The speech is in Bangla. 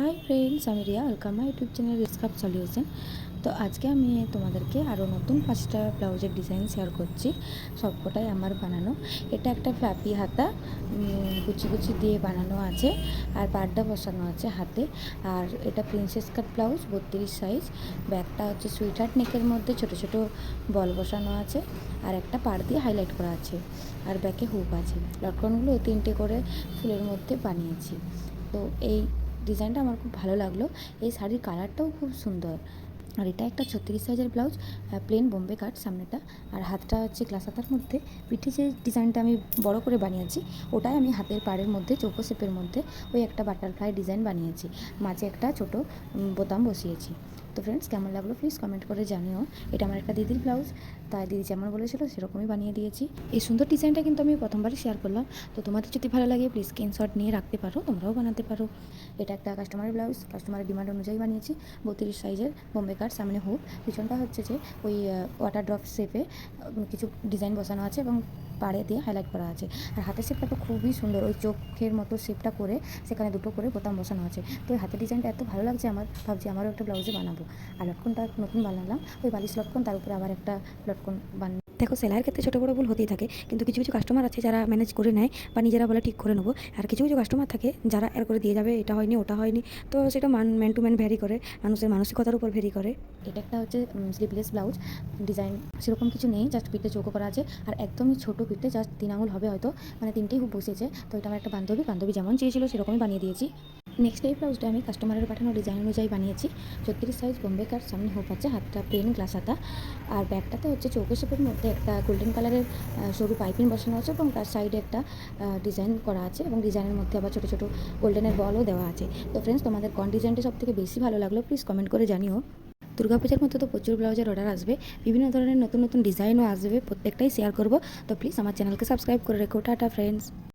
হাই ফ্রেন্ডস, আমি Riya. Welcome my YouTube channel রিস্কাপ solution তো আজকে আমি তোমাদেরকে আরও নতুন পাঁচটা ব্লাউজের ডিজাইন শেয়ার করছি। সবকটাই আমার বানানো। এটা একটা ফ্ল্যাপি হাতা কুচি কুচি দিয়ে বানানো আছে, আর পার্দা বসানো আছে হাতে। আর এটা প্রিন্সেস কাট ব্লাউজ বত্রিশ সাইজ ব্যাগটা হচ্ছে সুইট হার্ট নেকের মধ্যে ছোট ছোট বল বসানো আছে, আর একটা পাড় দিয়ে হাইলাইট করা আছে। আর ব্যাকে হুপ আছে। লটকনগুলো তিনটে করে ফুলের মধ্যে বানিয়েছি। তো এই ডিজাইনটা আমার খুব ভালো লাগল। এই শাড়ির কালারটাও খুব সুন্দর। আর এটা একটা ছত্রিশ সাইজের ব্লাউজ প্লেন বোম্বে কাট সামনেটা। আর হাতটা হচ্ছে গ্লাস হাতার মধ্যে। পিঠে যে ডিজাইনটা আমি বড় করে বানিয়েছি, ওটাই আমি হাতের পাড়ের মধ্যে, চৌকো শেপের মধ্যে ওই একটা বাটারফ্লাই ডিজাইন বানিয়েছি। মাঝে একটা ছোট বোতাম বসিয়েছি। তো ফ্রেন্ডস কেমন লাগল প্লিজ কমেন্ট করে জানিও। এটা আমার একটা দিদির ব্লাউজ তাই দিদি যেমন বলেছিল সেরকমই বানিয়ে দিয়েছি। এই সুন্দর ডিজাইনটা কিন্তু আমি প্রথমবারই শেয়ার করলাম। তো তোমাদের যদি ভালো লাগে প্লিজ স্ক্রিনশট নিয়ে রাখতে পারো, তোমরাও বানাতে পারো। এটা একটা কাস্টমারের ব্লাউজ কাস্টমারের ডিমান্ড অনুযায়ী বানিয়েছি। বত্রিশ সাইজের বোম্বে কাট সামনে হুক পিছনটা হচ্ছে যে ওই ওয়াটার ড্রপ শেপে কিছু ডিজাইন বসানো আছে এবং পাড়ে দিয়ে হাইলাইট করা আছে। আর হাতের শেপটা তো খুবই সুন্দর, ওই চোখের মতো শেপটা করে, সেখানে দুটো করে বোতাম বসানো আছে। তো হাতের ডিজাইনটা এত ভালো লাগছে আমার, ভাবছি আমারও একটা ব্লাউজে বানাবো। আর লটকনটা নতুন বানালাম। ওই বালিশ লটকন, তার উপরে আবার একটা লটকন বান দেখো, সেলাইয়ের ক্ষেত্রে ছোটো বড়ো ভুল হতেই থাকে, কিন্তু কিছু কিছু কাস্টমার আছে যারা ম্যানেজ করে নেয় বা নিজেরা বলে ঠিক করে নেব। আর কিছু কিছু কাস্টমার থাকে যারা এর করে দিয়ে যাবে, এটা হয়নি, ওটা হয়নি। তো সেটা মান ম্যান টু ম্যান ভ্যারি করে, মানুষের মানসিকতার উপর ভ্যারি করে। এটা একটা হচ্ছে স্লিভলেস ব্লাউজ ডিজাইন সেরকম কিছু নেই জাস্ট পিঠে চৌকো করা আছে। আর একদমই ছোটো পিঠে জাস্ট তিন আঙুল হবে হয়তো মানে তিনটেই খুব বসেছে। তো এটা আমার একটা বান্ধবী বান্ধবী যেমন চেয়েছিল, সেরকমই বানিয়ে দিয়েছি। নেক্সট এই ব্লাউজটা আমি কাস্টমারের পাঠানো ডিজাইন অনুযায়ী বানিয়েছি। ছত্রিশ সাইজ বোম্বে কাট সামনে হোপ আছে, হাতটা প্লেন গ্লাস হাতা। আর ব্যাগটাতে হচ্ছে চৌকো শেপের মধ্যে একটা গোল্ডেন কালারের সরু পাইপিং বসানো আছে এবং তার সাইডে একটা ডিজাইন করা আছে এবং ডিজাইনের মধ্যে আবার ছোটো ছোটো গোল্ডেনের বলও দেওয়া আছে। তো ফ্রেন্ডস তোমাদের কোন ডিজাইনটা সব থেকে বেশি ভালো লাগল প্লিজ কমেন্ট করে জানিও। দুর্গাপূজার মধ্যে তো প্রচুর ব্লাউজের অর্ডার আসবে, বিভিন্ন ধরনের নতুন নতুন ডিজাইনও আসবে, প্রত্যেকটাই শেয়ার করব। তো প্লিজ আমার চ্যানেলকে সাবস্ক্রাইব করে রেখো। Tata friends